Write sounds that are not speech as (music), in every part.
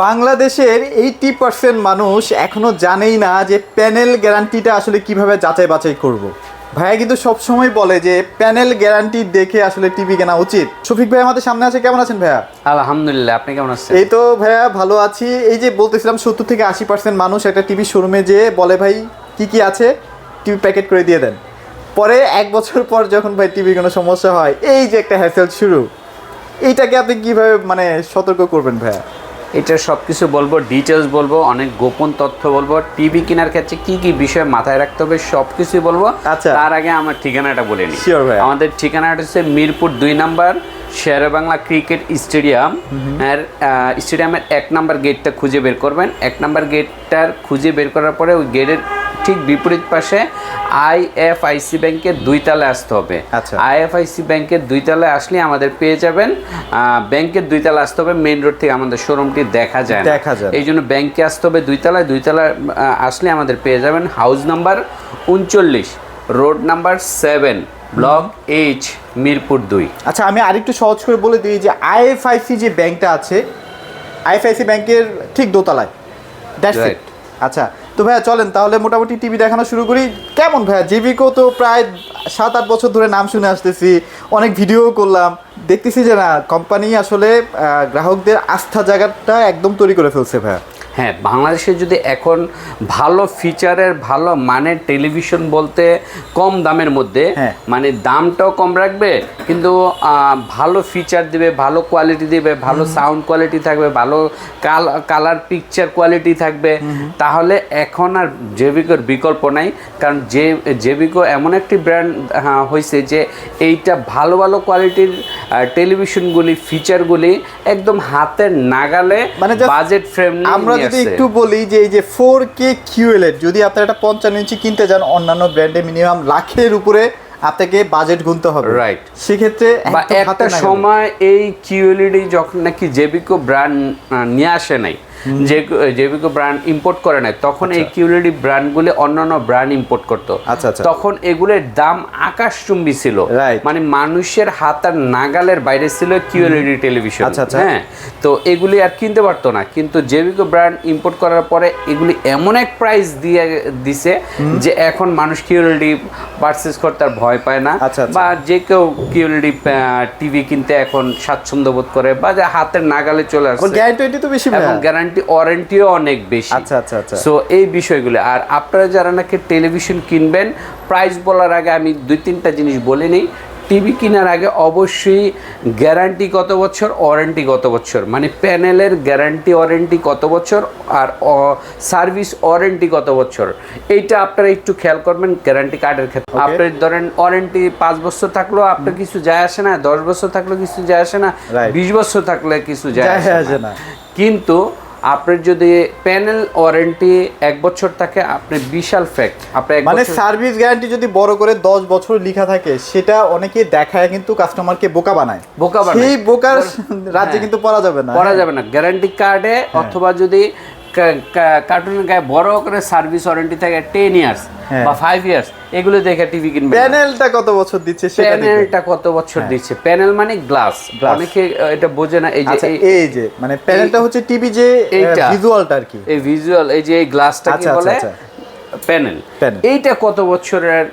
বাংলাদেশের eighty percent মানুষ এখনও জানেই না যে প্যানেল গ্যারান্টিটা আসলে কীভাবে যাচাই বাছাই করব। ভাইয়া কিন্তু সবসময় বলে যে প্যানেল গ্যারান্টি দেখে আসলে টিভি কেনা উচিত। শফিক ভাই আমাদের সামনে আছে কেমন আছেন ভাইয়া? আলহামদুলিল্লাহ আপনি কেমন আছেন? এই তো ভাইয়া ভালো আছি। এই যে বলতেছিলাম সত্তর থেকে আশি পার্সেন্ট মানুষ একটা টিভি শোরুমে যেয়ে বলে ভাই কি কি আছে? টিভি প্যাকেট করে দিয়ে দেন। পরে এক বছর পর যখন ভাই টিভি কোনো সমস্যা হয় এই যে একটা হ্যাসেল শুরু। এইটাকে আপনি কীভাবে মানে সতর্ক করবেন ভাইয়া? এটা সব কিছু বলব ডিটেলস বলব অনেক গোপন তথ্য বলব। টিভি কেনার ক্ষেত্রে কি কি বিষয় মাথায় রাখতে হবে সব কিছুই বলব। আচ্ছা। তার আগে আমার ঠিকানাটা বলে নিই। আমাদের ঠিকানাটা হচ্ছে মিরপুর দুই number Sher Bangla cricket stadium. এর স্টেডিয়ামের এক নাম্বার গেটটা খুঁজে বের করবেন। এক নাম্বার গেটটার খুঁজে বের করার পরে ওই গেটের ঠিক বিপরীত পাশে আইএফআইসি ব্যাংকের দুই তলায় আসতে হবে। আচ্ছা। আইএফআইসি ব্যাংকের দুই তলায় আসলে আমাদের পেয়ে যাবেন। ব্যাংকের দুই তলায় আসতে হবে মেইন রোড থেকে আমাদের শোরুমটি দেখা যায় দেখা যায় এই জন্য ব্যাংকে আসতে হবে দুই তলায়। দুই তলায় আসলে আমাদের পেয়ে যাবেন হাউস নাম্বার উনচল্লিশ road number seven block H Mirpur দুই। আচ্ছা আমি আরেকটু সহজ করে বলে দিই যে আইএফআইসি যে ব্যাংকটা আছে আইএফআইসি ব্যাংকের ঠিক দোতলায়। দ্যাটস ইট আচ্ছা তো ভাইয়া চলেন, তাহলে মোটামুটি টিভি দেখানো শুরু করি। কেমন ভাইয়া? জেবিকো তো প্রায় সাত আট বছর ধরে নাম শুনে আসতেছি, অনেক ভিডিও করলাম। দেখতেছি যে না কোম্পানি আসলে গ্রাহকদের আস্থা জায়গাটা একদম তৈরি করে ফেলছে ভাইয়া। হ্যাঁ বাংলাদেশে যদি এখন ভালো ফিচারের ভালো মানের টেলিভিশন বলতে কম দামের মধ্যে হ্যাঁ। মানে দামটাও কম রাখবে কিন্তু ভালো ফিচার দিবে ভালো কোয়ালিটি দিবে ভালো সাউন্ড কোয়ালিটি থাকবে ভালো কালার পিকচার কোয়ালিটি থাকবে তাহলে এখন আর জেবিকোর বিকল্প নাই। কারণ যে জেবিকো এমন একটি ব্র্যান্ড হয়েছে যে এইটা ভালো ভালো কোয়ালিটির টেলিভিশনগুলি ফিচারগুলি একদম হাতের নাগালে মানে বাজেট ফ্রেম আমরা যদি একটু বলি যে এই যে ফোর কে কিউএলএড যদি আপনার একটা পঞ্চান্ন ইঞ্চি কিনতে যান অন্যান্য ব্র্যান্ডে মিনিমাম লাখের উপরে আপনাকে বাজেট গুনতে হবে। রাইট সেক্ষেত্রে একটা সময় এই কিউএলইডি যখন নাকি জেবিকো ব্র্যান্ড নিয়ে আসে নাই যে জেবিকো ব্র্যান্ড ইম্পোর্ট করে নাই তখন এই কিউএলইডি ব্র্যান্ডগুলি অন্যান্য ব্র্যান্ড ইম্পোর্ট করতো আচ্ছা, আচ্ছা। তখন এগুলোর দাম আকাশচুম্বী ছিল. মানে মানুষের হাতার নাগালের বাইরে ছিল কিউএলইডি টেলিভিশন আচ্ছা, আচ্ছা। হ্যাঁ তো এগুলি আর কিনতে পারতো না কিন্তু জেবিকো ব্র্যান্ড ইম্পোর্ট করার পরে এগুলি এমন এক প্রাইস দিয়ে দিছে যে এখন মানুষ কিউএলইডি পারচেস করতে আর ভয় পায় না আচ্ছা, আচ্ছা। বা যে কেউ কিউএলইডি টিভি কিনতে এখন স্বাচ্ছন্দ্য বোধ করে বা যে হাতের নাগালে চলে আসছে গ্যারান্টি তো বেশি ভাইয়া। গ্যারান্টি ওয়ারেন্টিও অনেক বেশি। আচ্ছা, আচ্ছা, আচ্ছা। সো এই বিষয়গুলো আর আপনারা যারা নাকি টেলিভিশন কিনবেন প্রাইস বলার আগে আমি দুই তিনটা জিনিস বলে নিই। টিভি কেনার আগে অবশ্যই গ্যারান্টি কত বছর ওয়ারেন্টি কত বছর? মানে প্যানেলের গ্যারান্টি ওয়ারেন্টি কত বছর আর সার্ভিস ওয়ারেন্টি কত বছর? এইটা আপনারা একটু খেয়াল করবেন গ্যারান্টি কার্ডের ক্ষেত্রে. আপনার ধরেন ওয়ারেন্টি পাঁচ বছর থাকলেও আপনার কিছু যায় আসে না দশ বছর থাকলেও কিছু যায় আসে না বিশ বছর থাকলে কিছু যায় আসে না। কিন্তু আপনার যদি প্যানেল ওয়ারেন্টি এক বছর থাকে আপনি বিশাল ফ্যাক্ট আপনি মানে সার্ভিস গ্যারান্টি যদি বড় করে দশ বছর লেখা থাকে সেটা অনেকে দেখায় কিন্তু কাস্টমারকে বোকা বানায়। বোকা বানায়। সেই বোকার রাজ্যে হ্যাঁ। কিন্তু পড়া যাবে না। পড়া যাবে না। গ্যারান্টি কার্ডে অথবা যদি কার্টুনের গায়ে বড় করে সার্ভিস ওয়ারেন্টি থাকে টেন ইয়ার্স হ্যাঁ। বা ফাইভ ইয়ার্স এগুলো দেখে টিভি কিনবে প্যানেলটা কত বছর দিচ্ছে প্যানেলটা কত বছর দিচ্ছে? প্যানেল মানে গ্লাস অনেকে এটা বোঝে না এই যে আচ্ছা এই- যে মানে প্যানেলটা হচ্ছে টিভি যে এইটা। ভিজুয়ালটা আর কি। এই ভিজুয়াল এই যে এই গ্লাসটাকে আচ্ছা, বলে? আচ্ছা, প্যানেল এইটা কত বছরের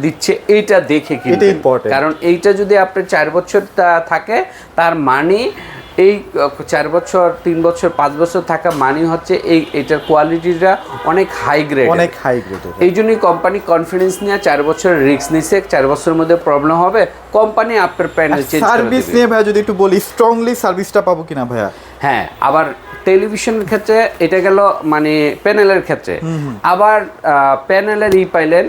দিচ্ছে? এইটা দেখে কিনবেন। কারণ এইটা যদি আপনার চার বছর থাকে তার মানে এই চার বছর তিন বছর পাঁচ বছর থাকা মানে হচ্ছে এই এটার কোয়ালিটিটা অনেক হাই গ্রেড অনেক হাই গ্রেডের এই জন্যই কোম্পানি কনফিডেন্স নিয়ে চার বছর রিস্ক নিছে চার বছরের মধ্যে প্রবলেম হবে। কোম্পানি আপনার প্যানেল চেঞ্জ সার্ভিস নিয়ে ভাইয়া যদি একটু বলি স্ট্রংলি সার্ভিসটা পাবো কিনা ভাইয়া? হ্যাঁ আবার টেলিভিশনের ক্ষেত্রে এটা গেল মানে প্যানেলের ক্ষেত্রে। আবার প্যানেলের ই পাইলেন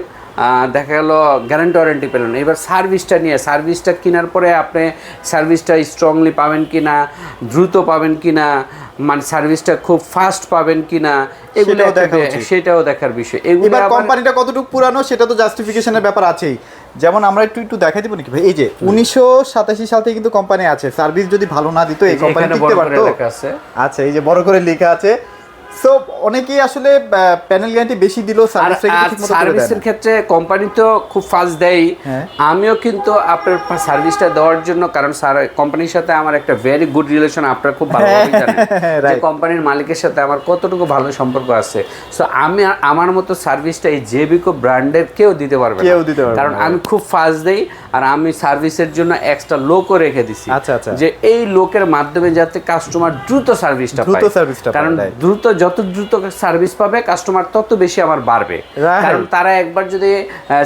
দেখা গেল গ্যারান্টি ওয়ারেন্টি পেলেন। এবার সার্ভিসটা নিয়ে সার্ভিসটা কেনার পরে আপনি সার্ভিসটা স্ট্রংলি পাবেন কিনা দ্রুত পাবেন কিনা মানে সার্ভিসটা খুব ফাস্ট পাবেন কিনা এগুলো সেটাও দেখার বিষয়। এগুলো কোম্পানিটা কতটুকু পুরানো সেটা তো জাস্টিফিকেশনের ব্যাপার আছেই। যেমন আমরা একটু একটু দেখাই দিব নাকি ভাই? এই যে উনিশশো সাতাশি সাল থেকে কিন্তু কোম্পানি আছে। সার্ভিস যদি ভালো না দিত এই কোম্পানি আছে। আচ্ছা এই যে বড় করে লেখা আছে সো অনেকেই আসলে প্যানেল গ্যারান্টি বেশি দেয় সার্ভিসের ক্ষেত্রে কোম্পানি তো খুব ফাস্ট দেয়। হ্যাঁ। আমিও কিন্তু আপনার সার্ভিসটা দেওয়ার জন্য কারণ স্যার কোম্পানির সাথে আমার একটা ভেরি গুড রিলেশন আপনার খুব ভালোভাবে জানেন যে হ্যাঁ, কোম্পানির মালিকের সাথে আমার কতটুকু ভালো সম্পর্ক আছে। সো আমি আমার মতো সার্ভিসটা এই জেবিকো ব্র্যান্ডের কেউ দিতে পারবে কেউ দিতে পারবে কারণ আমি খুব ফাস্ট দেই আর আমি সার্ভিসের জন্য এক্সট্রা লোকও রেখে দিছি। আচ্ছা, আচ্ছা। যে এই লোকের মাধ্যমে যাতে কাস্টমার দ্রুত সার্ভিসটা পায়। দ্রুত সার্ভিসটা কারণ দ্রুত যত দ্রুত সার্ভিস পাবে কাস্টমার তত বেশি আমার বাড়বে কারণ তারা একবার যদি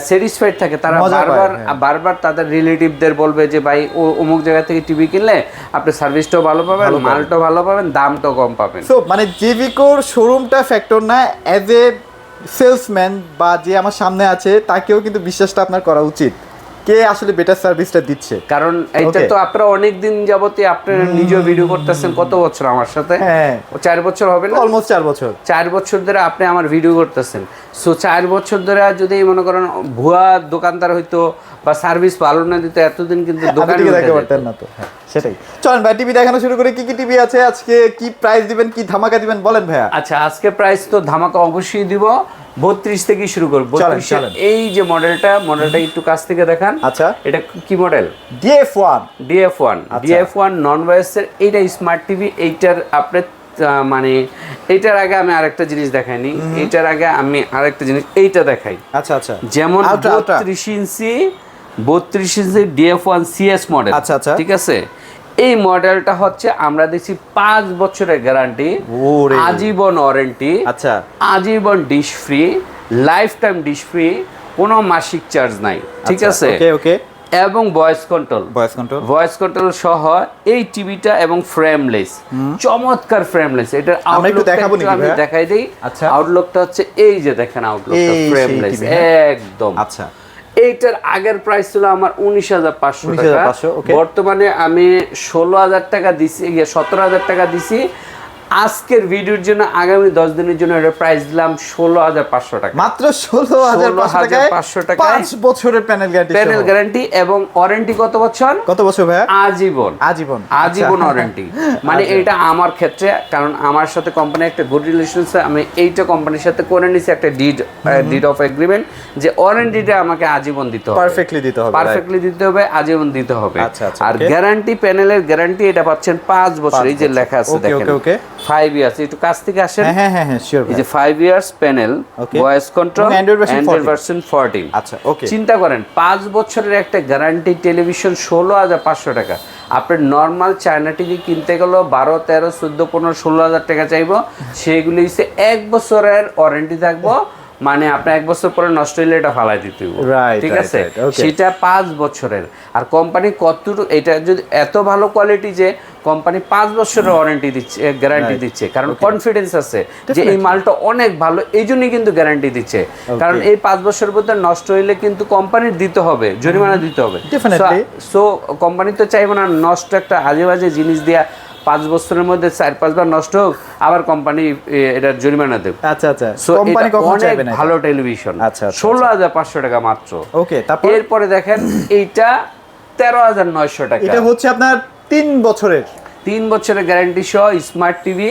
স্যাটিসফাইড থাকে তারা বারবার হ্যাঁ। বারবার তাদের রিলেটিভদের বলবে যে ভাই ও অমুক জায়গা থেকে টিভি কিনলে আপনি সার্ভিসটাও ভালো পাবেন ভালো পাবেন। মালটাও ভালো পাবেন দামটাও কম পাবেন সো মানে জেভিকোর শোরুমটা ফ্যাক্টর না অ্যাজ এ সেলসম্যান বা যে আমার সামনে আছে তাকেও কিন্তু বিশ্বাসটা আপনার করা উচিত কে আসলে বেটার সার্ভিসটা দিচ্ছে? কারণ এটা তো আপনারা অনেক দিন যাবতই আপনারা নিজেও ভিডিও করতেছেন কত বছর আমার সাথে? হ্যাঁ। চার বছর হবে না? অলমোস্ট চার বছর। চার বছর ধরে আপনি আমার ভিডিও করতেছেন। সো চার বছর ধরে যদি মনে করেন ভুয়া দোকানদার হইতো বা সার্ভিস ভালো না দিত এতদিন কিন্তু দোকানে যেত। পারতেন না তো। হ্যাঁ, সেটাই। চলেন ভাই টিভি দেখানো শুরু করে। কি কি টিভি আছে? আজকে কি প্রাইস দিবেন কি ধামাকা দিবেন? বলেন ভাইয়া। আচ্ছা আজকে প্রাইস তো ধামাকা অবশ্যই দিব। বত্রিশ থেকে শুরু করব। এই যে মডেলটা মডেলটা একটু কাছ থেকে দেখান। আচ্ছা। এটা কি model? DF one DF one আচ্ছা। ডিএফ ওয়ান নন ভয়েসের এইটা স্মার্ট টিভি এইটার আপনার মানে এইটার আগে আমি আরেকটা জিনিস দেখাইনি। এইটার আগে আমি আরেকটা জিনিস এইটা দেখাই। আচ্ছা আচ্ছা। যেমন। বত্রিশ ইঞ্চি বত্রিশ inch DF one CS model আচ্ছা, আচ্ছা। ঠিক আছে? এই মডেলটা হচ্ছে আমরা দেখছি পাঁচ বছরের গ্যারান্টি আজীবন ওয়ারেন্টি আচ্ছা। আজীবন dish free life time dish free কোনো মাসিক চার্জ নাই ঠিক আছে? ওকে ওকে এবং voice control voice control voice control সহ এই টিভিটা এবং ফ্রেমলেস চমৎকার ফ্রেমলেস এটা আমরা একটু দেখাবো নাকি আমি দেখাই দিই। আচ্ছা। আউটলুকটা হচ্ছে এই যে দেখেন আউটলুকটা ফ্রেমলেস হ্যাঁ? একদম। আচ্ছা। এইটার আগের প্রাইস ছিল আমার উনিশ হাজার পাঁচশো টাকা। বর্তমানে আমি ষোলো হাজার টাকা দিছি সতেরো হাজার টাকা দিছি। আজকের ভিডিওর জন্য আগামী দশ দিনের জন্য এটা প্রাইস দিলাম ষোলো হাজার পাঁচশো টাকা। মাত্র ষোলো হাজার পাঁচশো টাকায় 16,500 টাকায় পাঁচ বছরের প্যানেল গ্যারান্টি প্যানেল গ্যারান্টি এবং ওয়ারেন্টি কত বছর কত বছর ভাইয়া? আজীবন। আজীবন। আজীবন। ওয়ারেন্টি মানে আচ্ছা। এটা আমার ক্ষেত্রে কারণ আমার সাথে কোম্পানি একটা গুড রিলেশন আমি এইটা কোম্পানির সাথে করে নিছি একটা ডিড ডিড অফ এগ্রিমেন্ট যে ওয়ারেন্টিটা আমাকে আজীবন দিতে হবে। পারফেক্টলি দিতে হবে পারফেক্টলি দিতে হবে আজীবন দিতে হবে। আচ্ছা, আচ্ছা, আর গ্যারান্টি প্যানেলের গ্যারান্টি এটা পাচ্ছেন পাঁচ বছর এই যে লেখা আছে দেখেন। okay, okay. ফাইভ ইয়ার্স একটু কাছ থেকে আসেন। হ্যাঁ হ্যাঁ হ্যাঁ হ্যাঁ শিওর এই যে five years panel voice control Android version fourteen আচ্ছা ওকে চিন্তা করেন পাঁচ বছরের একটা গ্যারান্টি টেলিভিশন ষোলো হাজার পাঁচশো টাকা। আপনার নর্মাল চায়না টিভি কিনতে গেলেও বারো তেরো চোদ্দ পনেরো ষোলো হাজার টাকা চাইব। সেগুলি হচ্ছে এক বছরের ওয়ারেন্টি থাকব। মানে আপনি এক বছর পরে নষ্ট হলে এটা ফালাই দিতে। ঠিক আছে? সেটা পাঁচ বছরের। আর কোম্পানি কতটুকু এটা যদি এত ভালো কোয়ালিটি যে কোম্পানি পাঁচ বছরের ওয়ারেন্টি দিচ্ছে গ্যারান্টি দিচ্ছে। কারণ কনফিডেন্স আছে যে এই মালটা অনেক ভালো এই জন্যই কিন্তু গ্যারান্টি দিচ্ছে। কারণ এই পাঁচ বছরের মধ্যে নষ্ট হইলে কিন্তু কোম্পানির দিতে হবে জরিমানা দিতে হবে. সো কোম্পানি তো চাইবে না নষ্ট একটা আজে বাজে জিনিস দিয়া পাঁচ বছরের মধ্যে চার পাঁচবার নষ্ট হোক আবার কোম্পানি এটার জরিমানা দেবে। আচ্ছা আচ্ছা। কোম্পানি অনেক। ভালো টেলিভিশন আচ্ছা, আচ্ছা, ষোলো হাজার পাঁচশো টাকা মাত্র। ওকে তারপর? এরপরে দেখেন এইটা তেরো হাজার নয়শো টাকা। এটা হচ্ছে আপনার তিন বছরের। তিন বছরের গ্যারান্টি সহ স্মার্ট টিভি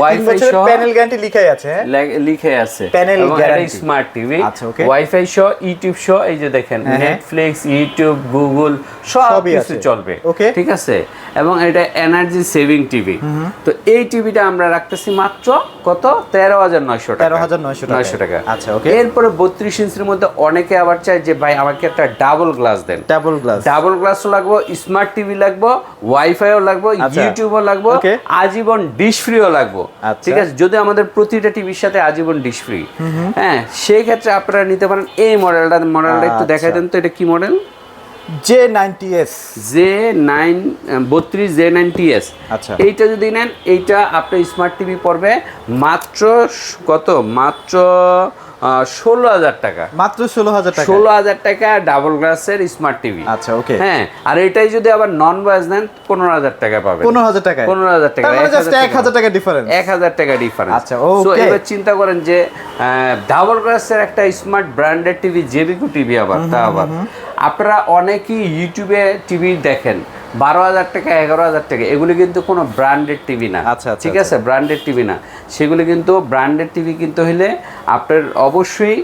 ওয়াইফাই সহ প্যানেল গ্যারান্টি লিখাই আছে হ্যাঁ লিখে আছে Panel guarantee। স্মার্ট টিভি আচ্ছা. ওয়াইফাই সহ ইউটিউব সহ এই যে দেখেন। নেটফ্লিক্স ইউটিউব গুগল সব কিছু চলবে Okay. ঠিক আছে এবং এটা এনার্জি সেভিং টিভি তো এই টিভিটা আমরা রাখতেছি মাত্র কত তেরো হাজার নয়শো টাকা 13,900 টাকায়। নয়শো টাকা আচ্ছা, okay. এরপরে বত্রিশ ইঞ্চির মধ্যে অনেকে আবার চায় যে ভাই আমাকে একটা ডাবল গ্লাস দেন ডাবল গ্লাস ডাবল গ্লাসও লাগবো স্মার্ট টিভি লাগবো ওয়াইফাইও লাগবো আচ্ছা। ইউটিউবও লাগবো আজীবন ডিশ ফ্রিও লাগবো। আচ্ছা। ঠিক আছে যদি আমাদের প্রতিটা টিভির সাথে আজীবন ডিশ ফ্রি হ্যাঁ সেই ক্ষেত্রে আপনারা নিতে পারেন এই মডেলটা মডেলটা একটু দেখাই আচ্ছা। দেন তো এটা কি model J ninety S J nine বত্রিশ জে নাইনটি এস আচ্ছা। এইটা যদি নেন এইটা আপনার স্মার্ট টিভি পড়বে। মাত্র কত? মাত্র ষোলো হাজার টাকা। মাত্র ষোলো হাজার টাকা। ষোলো হাজার টাকা ডাবল গ্লাসের স্মার্ট টিভি আচ্ছা ওকে হ্যাঁ আর এটাই যদি আবার নন ভয়েস নেন পনেরো হাজার টাকা পাবেন। পনেরো হাজার টাকা পনেরো হাজার টাকা মানে এক হাজার টাকা। ডিফারেন্স এক হাজার টাকা ডিফারেন্স আচ্ছা, সো এবার চিন্তা করেন যে ডাবল গ্লাসের একটা স্মার্ট ব্র্যান্ডেড টিভি জেবিকু টিভি আবার তা আবার। আপনারা অনেকেই ইউটিউবে টিভি দেখেন। বারো হাজার টাকা এগারো হাজার টাকা এগুলি কিন্তু কোনো ব্র্যান্ডেড টিভি না। আচ্ছা, আচ্ছা, ঠিক আছে? ব্র্যান্ডেড টিভি না। সেগুলি কিন্তু ব্র্যান্ডেড টিভি কিন্তু হলে আপনার অবশ্যই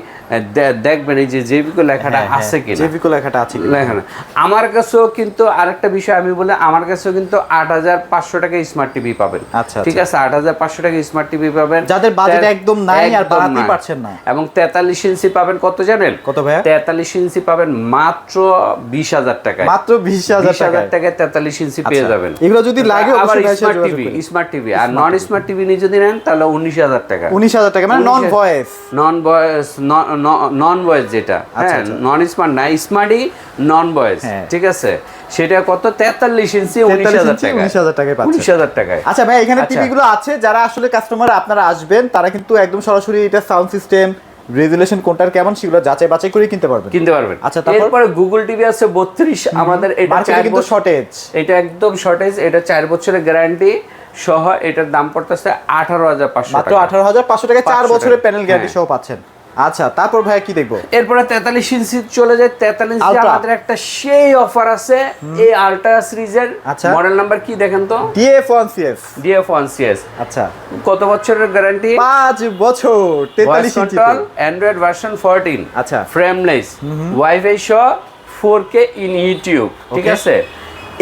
দেখবেন এই যে জেবিকো লেখাটা হ্যাঁ, আছে কিনা? জেভিকো লেখাটা আছে? লেখা না। আমার কাছেও কিন্তু আরেকটা বিষয় আমি বলে আমার কাছেও কিন্তু আট হাজার পাঁচশো টাকা স্মার্ট টিভি পাবেন। আচ্ছা, ঠিক আছে? আট হাজার পাঁচশো টাকা স্মার্ট টিভি পাবেন। যাদের তে- একদম নাই আর নাই। পারছেন না। এবং তেতাল্লিশ ইঞ্চি পাবেন কত জানেন? কত ভাইয়া? তেতাল্লিশ ইঞ্চি পাবেন মাত্র বিশ হাজার টাকায়। মাত্র বিশ হাজার হাজার টাকা টাকায় তেতাল্লিশ ইঞ্চি পেয়ে আচ্ছা। যাবেন। এগুলো যদি লাগে আবার স্মার্ট টিভি স্মার্ট টিভি আর নন স্মার্ট টিভি নিয়ে যদি নেন তাহলে উনিশ হাজার টাকা। উনিশ হাজার টাকা মানে non voice non voice non voice যেটা আচ্ছা, হ্যাঁ আচ্ছা। নন স্মার্ট না স্মার্টই নন হ্যাঁ। ঠিক আছে? সেটা কত? তেতাল্লিশ ইঞ্চি উনিশ হাজার টাকা 19,000 টাকায়। উনিশ হাজার টাকায় আচ্ছা ভাই এখানে আচ্ছা। টিভি গুলো আছে যারা আসলে কাস্টমার আপনারা আসবেন তারা কিন্তু একদম সরাসরি এটা সাউন্ড সিস্টেম রেজুলেশন কোনটার কেমন সেগুলো যাচাই বাছাই করে কিনতে পারবেন। কিনতে পারবেন। আচ্ছা, তারপর? গুগল টিভি আছে বত্রিশ আমাদের এটা কিন্তু শর্টেজ এটা একদম শর্টেজ এটা চার বছরের গ্যারান্টি সহ এটার দাম পড়তেছে আঠারো হাজার পাঁচশো মাত্র টাকা। আঠারো হাজার পাঁচশো টাকা চার বছরের প্যানেল গ্যারান্টি। সহ পাচ্ছেন। আচ্ছা তারপর ভাইয়া কি দেখব? এরপরে তেতাল্লিশ ইঞ্চি চলে যায়। তেতাল্লিশ ইঞ্চি আমাদের একটা সেই অফার আছে এই আল্ট্রা সিরিজের। আচ্ছা। মডেল নাম্বার কি দেখেন তো? DF one CF DF one CS আচ্ছা। কত বছরের গ্যারান্টি পাঁচ বছর তেতাল্লিশ ইঞ্চি অ্যান্ড্রয়েড ভার্সন ফোরটিন আচ্ছা। ফ্রেমলেস ওয়াইফাই সহ ফোর কে ইন ইউটিউব ঠিক আছে?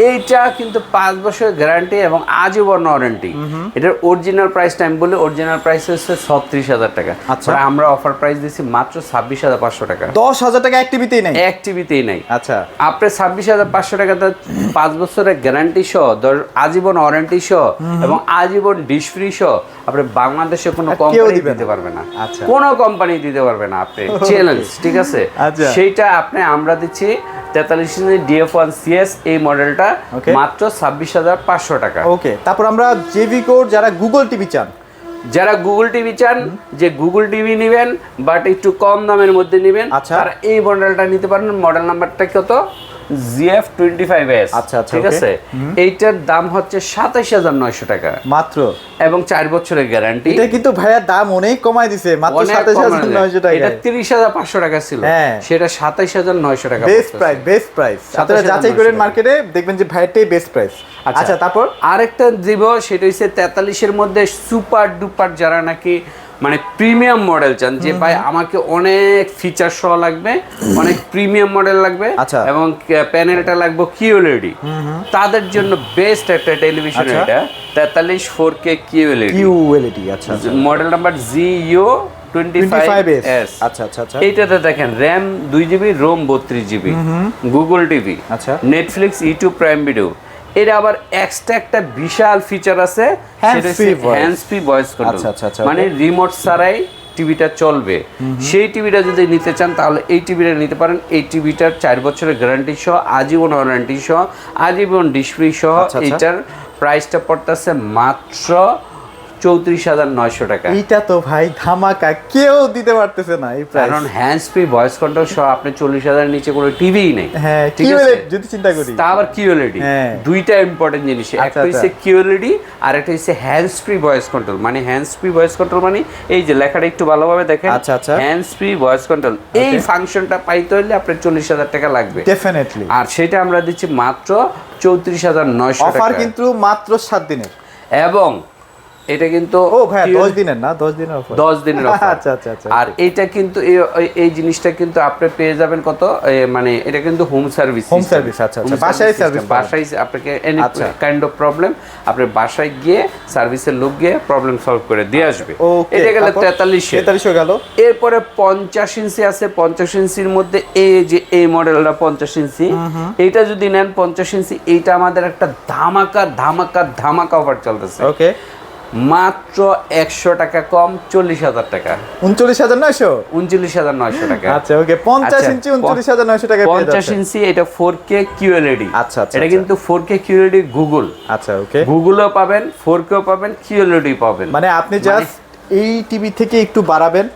এইটা কিন্তু পাঁচ বছরের গ্যারান্টি এবং আজীবন ওয়ারেন্টি এটার অরিজিনাল প্রাইসটা আমি বলি অরিজিনাল প্রাইস হচ্ছে ছত্রিশ হাজার টাকা। আচ্ছা। আমরা অফার প্রাইস দিচ্ছি মাত্র ছাব্বিশ হাজার পাঁচশো টাকা। দশ হাজার টাকা অ্যাক্টিভিতেই নেই? এক টিভিতেই নাই। আচ্ছা। আপনি ছাব্বিশ হাজার পাঁচশো টাকা তো পাঁচ বছরের গ্যারান্টি সহ ধর- আজীবন ওয়ারেন্টি সহ এবং আজীবন ডিশ ফ্রি সহ আপনি বাংলাদেশে কোনো কোম্পানি দিতে পারবে না। আচ্ছা। কোনো কোম্পানি দিতে পারবে না আপনি। (laughs) চ্যালেঞ্জ ঠিক আছে? আচ্ছা। সেইটা আপনি আমরা দিচ্ছি তেতাল্লিশ ডিএফ ওয়ান সিএস এই মডেলটা. মাত্র ছাব্বিশ হাজার পাঁচশো টাকা। ওকে তারপর আমরা জেভিকোর যারা গুগল টিভি চান। যারা গুগল টিভি চান যে গুগল টিভি নেবেন বাট একটু কম দামের মধ্যে নেবেন আচ্ছা। আর এই মডেলটা নিতে পারেন। মডেল নাম্বারটা কত? জিএফ টোয়েন্টি ফাইভ এস আচ্ছা, আচ্ছা, ঠিক আছে? এইটার দাম হচ্ছে সাতাইশ হাজার নয়শো টাকা। মাত্র? এবং চার বছরের গ্যারান্টি এটা কিন্তু ভাইয়া দাম অনেক কমাই দিছে মাত্র সাতাশ হাজার নয়শো টাকা। এটা তিরিশ হাজার পাঁচশো টাকা ছিল। হ্যাঁ। সেটা সাতাইশ হাজার নয়শো টাকা বেস্ট প্রাইস বেস্ট প্রাইস আপনারা যাচাই করেন মার্কেটে দেখবেন যে ভাইয়ারটাই বেস্ট প্রাইস আচ্ছা তারপর? আরেকটা দিব সেটা হচ্ছে তেতাল্লিশের মধ্যে সুপার ডুপার যারা নাকি মানে প্রিমিয়াম মডেল চান যে ভাই আমাকে অনেক ফিচার সহ লাগবে অনেক প্রিমিয়াম মডেল লাগবে আচ্ছা। এবং প্যানেলটা লাগবে কিউএলইডি তাদের জন্য বেস্ট একটা টেলিভিশন আচ্ছা। এটা তেতাল্লিশ ফোর কে কিউএলইডি কিউএলইডি আচ্ছা model number G U twenty five 25S আচ্ছা আচ্ছা আচ্ছা। এইটাতে দেখেন র্যাম দুই জিবি রোম বত্রিশ জিবি গুগল টিভি আচ্ছা। নেটফ্লিক্স ইউটিউব প্রাইম ভিডিও এর আবার এক্সট্রা একটা বিশাল ফিচার আছে হ্যান্ডস ফ্রি ভয়েস কন্ট্রোল আচ্ছা, আচ্ছা, আচ্ছা, মানে রিমোট ছাড়াই টিভিটা চলবে। সেই টিভিটা যদি নিতে চান তাহলে এই টিভিটা নিতে পারেন। এই টিভিটার চার বছরের গ্যারান্টি সহ আজীবন ওয়ারেন্টি সহ আজীবন ডিসপ্লে সহ এটার আচ্ছা। এইটার প্রাইসটা পড়তেছে মাত্র চৌত্রিশ হাজার নয়শো টাকা। এইটা তো ভাই ধামাকা কেউ দিতে পারতেছে না এই প্রাইস কারণ হ্যান্ডস ফ্রি ভয়েস কন্ট্রোল সহ আপনি চল্লিশ হাজারের নিচে কোনো টিভিই নেই। হ্যাঁ কিউএলইডি যদি চিন্তা করি। তা আবার কিউএলইডি হ্যাঁ। দুইটা ইম্পর্টেন্ট জিনিস একটা আচ্ছা, হচ্ছে আচ্ছা। কিউএলইডি আর একটা হচ্ছে হ্যান্ডস ফ্রি ভয়েস কন্ট্রোল মানে হ্যান্ডস ফ্রি ভয়েস কন্ট্রোল মানে এই যে লেখাটা একটু ভালোভাবে দেখেন। আচ্ছা, আচ্ছা। হ্যান্ডস ফ্রি ভয়েস কন্ট্রোল এই ফাংশনটা পাইতে হলে আপনার চল্লিশ হাজার টাকা লাগবে। ডেফিনেটলি আর সেটা আমরা দিচ্ছি মাত্র চৌত্রিশ হাজার নয়শো অফার কিন্তু মাত্র সাত দিনের। এবং এটা কিন্তু ও ভাই দিনের না? দশ দিনের অফার দশ দিনের। (laughs) আচ্ছা, আচ্ছা, আচ্ছা, আর এইটা কিন্তু এই- জিনিসটা কিন্তু আপনি পেয়ে যাবেন কত? মানে এটা কিন্তু হোম সার্ভিস Home service, আচ্ছা, আচ্ছা, বাসায় পাবেন। বাসায় আপনাকে এনি আচ্ছা। কাইন্ড অফ প্রবলেম আপনি বাসায় গিয়ে সার্ভিসের লোক গিয়ে প্রবলেম সলভ করে দিয়ে আসবে। এটা গেলে তেতাল্লিশ তেতাল্লিশও গেল। এরপরে পঞ্চাশ ইঞ্চি আছে পঞ্চাশ ইঞ্চির মধ্যে এই যে এই মডেলটা পঞ্চাশ ইঞ্চি এইটা যদি নেন পঞ্চাশ ইঞ্চি এইটা আমাদের একটা ধামাকা ধামাকা ধামাকা অফার চলতেছে। ওকে মাত্র একশো টাকা কম চল্লিশ হাজার টাকা। উনচল্লিশ হাজার নয়শো? উনচল্লিশ হাজার নয়শো টাকা। আচ্ছা ওকে পঞ্চাশ আচ্ছা, ইঞ্চি উনচল্লিশ হাজার নয়শো টাকা পঞ্চাশ ইঞ্চি এটা ফোর কে কিউএলইডি আচ্ছা, আচ্ছা, এটা আচ্ছা। কিন্তু ফোর কে কিউএলইডি গুগল আচ্ছা ওকে। গুগলও পাবেন ফোর কেও পাবেন কিউএলইডি পাবেন। মানে আপনি জাস্ট এই টিভি থেকে একটু বাড়াবেন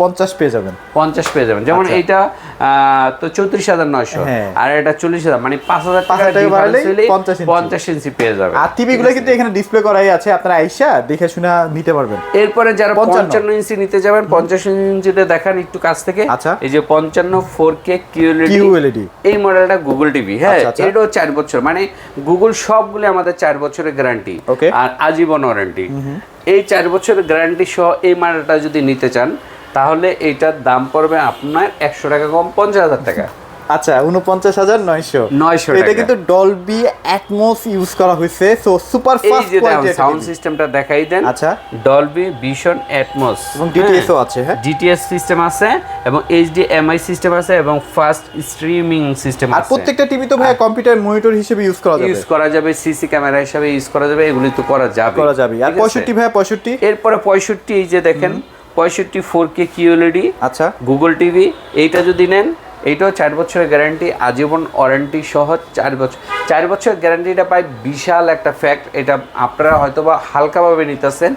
পঞ্চাশ পেয়ে যাবেন। পঞ্চাশ পেয়ে যাবেন। যেমন আচ্ছা। এইটা তো চৌত্রিশ হাজার নয়শো। হ্যাঁ। আর এটা চল্লিশ হাজার মানে পাঁচ হাজার পাঁচ টাকা টাকা বাড়লেই difference 50 ইঞ্চি। পঞ্চাশ ইঞ্চি পেয়ে যাবে আর টিভি গুলো কিন্তু এখানে ডিসপ্লে করাই আছে আপনারা আইসা দেখে শুনে নিতে পারবেন। এরপরে যারা 55 পঞ্চান্ন ইঞ্চি নিতে যাবেন পঞ্চাশ ইঞ্চিতে দেখান একটু কাছ থেকে। আচ্ছা। এই যে পঞ্চান্ন ফোর কে কিউএলইডি এই মডেলটা গুগল টিভি হ্যাঁ আচ্ছা, আচ্ছা। এটাও চার বছর মানে গুগল সবগুলো আমাদের চার বছরের গ্যারান্টি. আর আজীবন ওয়ারেন্টি এই চার বছরের গ্যারান্টি সহ এই মডেলটা যদি নিতে চান তাহলে এইটার দাম পড়বে আপনার একশো টাকা কম পঞ্চাশ হাজার টাকা। আচ্ছা উনপঞ্চাশ হাজার নয়শো। 900 এটা কিন্তু ডলবি অ্যাটমস ইউজ করা হয়েছে so super fast quality sound সিস্টেমটা দেখাই দেন। আচ্ছা। ডলবি ভিশন অ্যাটমস এবং ডিটিএসও আছে হ্যাঁ। জিটিএস সিস্টেম আছে এবং এইচডিএমআই সিস্টেম আছে এবং ফাস্ট স্ট্রিমিং সিস্টেম আর প্রত্যেকটা টিভি তো ভাই কম্পিউটার মনিটর হিসেবে ইউজ করা যাবে। ইউজ করা যাবে সিসি ক্যামেরা হিসাবে ইউজ করা যাবে এগুলি তো করা যাবে। করা যাবে। আর আছে? পঁয়ষট্টি ভাই পঁয়ষট্টি। এরপরে পঁয়ষট্টি এই যে দেখেন পঁয়ষট্টি ফোর কে কিউএলইডি আচ্ছা গুগল টিভি এইটা যদি নেন এইটাও চার বছরের গ্যারান্টি আজীবন ওয়ারেন্টি সহ চার বছর চার বছরের গ্যারান্টিটা পাই বিশাল একটা ফ্যাক্ট এটা আপনারা হয়তোবা হালকাভাবে নিতেছেন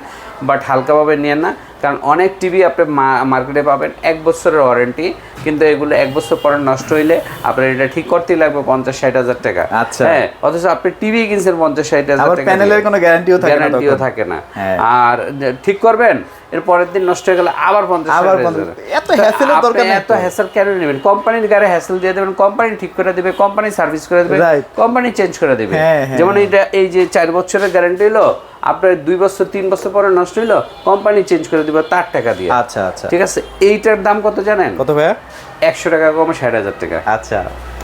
বাট হালকাভাবে নিয়েন না কারণ অনেক টিভি আপনি মার্কেটে পাবেন এক বছরের ওয়ারেন্টি কিন্তু এগুলো এক বছর পরে নষ্ট হইলে আপনার এটা ঠিক করতেই লাগবে পঞ্চাশ ষাট হাজার টাকা আচ্ছা। হ্যাঁ অথচ আপনি টিভি কিনছেন পঞ্চাশ ষাট হাজার টাকা প্যানেলের। কোনো গ্যারান্টিও থাকে না গ্যারান্টিও থাকে না হ্যাঁ। আর ঠিক করবেন এর পরের দিন নষ্ট হয়ে গেল আবার পঞ্চাশ আবার এত hassle-এর দরকার এত হ্যাসেল কেন নেবেন। কোম্পানির গাড়ি হ্যাসেল দিয়ে দেবেন কোম্পানি ঠিক করে দেবে কোম্পানি সার্ভিস করে দেবে কোম্পানি চেঞ্জ করে দেবে। হ্যাঁ, হ্যাঁ, যেমন এটা এই যে চার বছরের গ্যারান্টি হলো আপনার দুই বছর তিন বছর পরে নষ্ট হইল কোম্পানি চেঞ্জ করে দিবে তার টাকা দিয়ে। আচ্ছা আচ্ছা। ঠিক আছে? এইটার দাম কত জানেন? কত ভাইয়া? একশো টাকা কমে ষাট হাজার টাকা। আচ্ছা।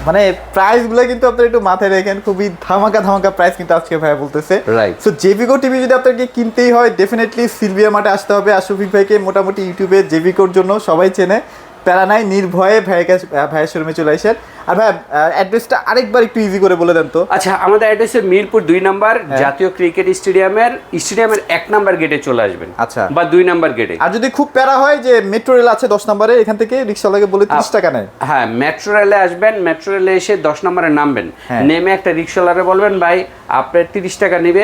মানে প্রাইসগুলো কিন্তু আপনারা একটু মাথায় রাখেন খুবই ধামাকা ধামাকা প্রাইস কিন্তু আজকে ভাইয়া বলতেছে। রাইট সো জেভিকো টিভি যদি আপনাকে কিনতেই হয় ডেফিনেটলি সিলভিয়া মাঠে আসতে হবে। আর শফিক ভাইকে মোটামুটি ইউটিউবে জেভিকোর জন্য সবাই চেনে। প্যারা নাই নির্ভয়ে ভাইয়ের কাছে ভাইয়ের শোরুমে চলে আসেন। আর ভাই অ্যাড্রেসটা আরেকবার একটু ইজি করে বলে দেন তো। আচ্ছা আমাদের অ্যাড্রেস মিরপুর দুই নাম্বার হ্যাঁ। জাতীয় ক্রিকেট স্টেডিয়ামের স্টেডিয়ামের এক নাম্বার গেটে চলে আসবেন। আচ্ছা। বা দুই নাম্বার গেটে আর যদি খুব প্যারা হয় যে মেট্রো রেল আছে দশ নম্বরে এখান থেকে রিক্সাওয়ালাকে বলে তিরিশ টাকা নেয়। হ্যাঁ মেট্রো রেলে আসবেন মেট্রো রেলে এসে দশ নম্বরে নামবেন। হ্যাঁ। নেমে একটা রিক্সাওয়ালারে বলবেন ভাই আপনার তিরিশ টাকা নিবে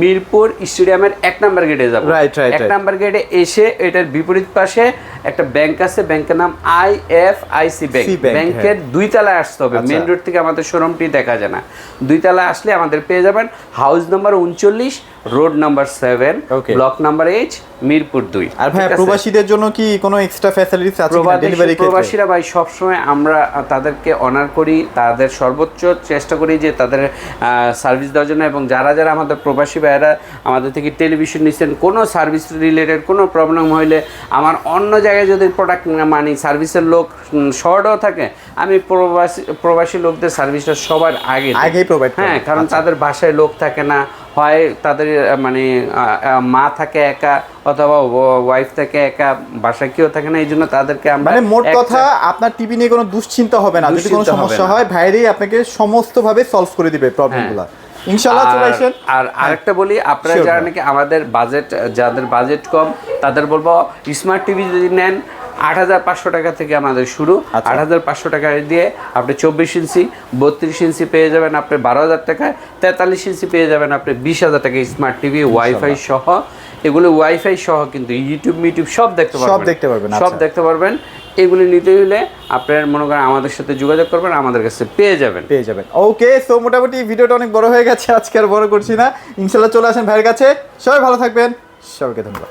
মিরপুর স্টেডিয়ামের এক নাম্বার গেটে যাব। Right, right, এক নাম্বার গেটে এসে এটার বিপরীত পাশে একটা ব্যাংক আছে ব্যাংকের নাম I F I C bank bank, ব্যাংকের দুই তলায় আসতে হবে। আচ্ছা। মেন রোড থেকে আমাদের শোরুমটি দেখা যায় না। দুই তলায় আসলে আমাদের পেয়ে যাবেন হাউস নাম্বার উনচল্লিশ road number seven block number H Mirpur দুই। আর ভাই প্রবাসীদের জন্য কি কোনো এক্সট্রা ফ্যাসিলিটিস আছে ডেলিভারি প্রবাসীরা ভাই সবসময় আমরা তাদেরকে অনার করি তাদের সর্বোচ্চ চেষ্টা করি যে তাদের সার্ভিস দেওয়ার জন্য এবং যারা যারা আমাদের প্রবাসী ভাইয়েরা আমাদের থেকে টেলিভিশন নিচ্ছেন কোনো সার্ভিস রিলেটেড কোনো প্রবলেম হইলে আমার অন্য জায়গায় যদি প্রোডাক্ট মানি সার্ভিসের লোক শর্টও থাকে আমি প্রবাসী প্রবাসী প্রবাসী লোকদের সার্ভিসটা সবার আগে provide করেন। হ্যাঁ কারণ আচ্ছা। তাদের বাসায় লোক থাকে না হয় তাদের মানে মা থাকে একা অথবা ওয়াইফ থাকে একা বাসায় কেউ থাকে না এই জন্য তাদেরকে আমরা মানে মোট কথা আপনার টিভি নিয়ে কোনো দুশ্চিন্তা হবে না। যদি কোনো সমস্যা হয় ভাইরেই আপনাকে সমস্ত ভাবে সলভ করে দিবে প্রবলেমগুলো ইনশাআল্লাহ চলে আর- আসেন। আর আরেকটা বলি আপনারা যারা নাকি আমাদের বাজেট যাদের বাজেট কম তাদের বলব স্মার্ট টিভি যদি নেন আট হাজার পাঁচশো টাকা থেকে আমাদের শুরু। আচ্ছা। আট হাজার পাঁচশো টাকা দিয়ে আপনি চব্বিশ ইঞ্চি বত্রিশ ইঞ্চি পেয়ে যাবেন আপনি বারো হাজার টাকায় তেতাল্লিশ ইঞ্চি পেয়ে যাবেন আপনি বিশ হাজার টাকা স্মার্ট টিভি ওয়াইফাই সহ। এগুলো ওয়াইফাই সহ কিন্তু ইউটিউব মিউটিউব সব দেখতে পারবেন। সব দেখতে পারবেন, সব আচ্ছা। দেখতে পারবেন। এগুলি নিতে হলে আপনার মনে করেন আমাদের সাথে যোগাযোগ করবেন আমাদের কাছে পেয়ে যাবেন। পেয়ে যাবেন। ওকে সো মোটামুটি ভিডিওটা অনেক বড় হয়ে গেছে আজকে আর বড় করছি না। ইনশাল্লাহ চলে আসেন ভাইয়ের কাছে। সবাই ভালো থাকবেন। সবাইকে ধন্যবাদ।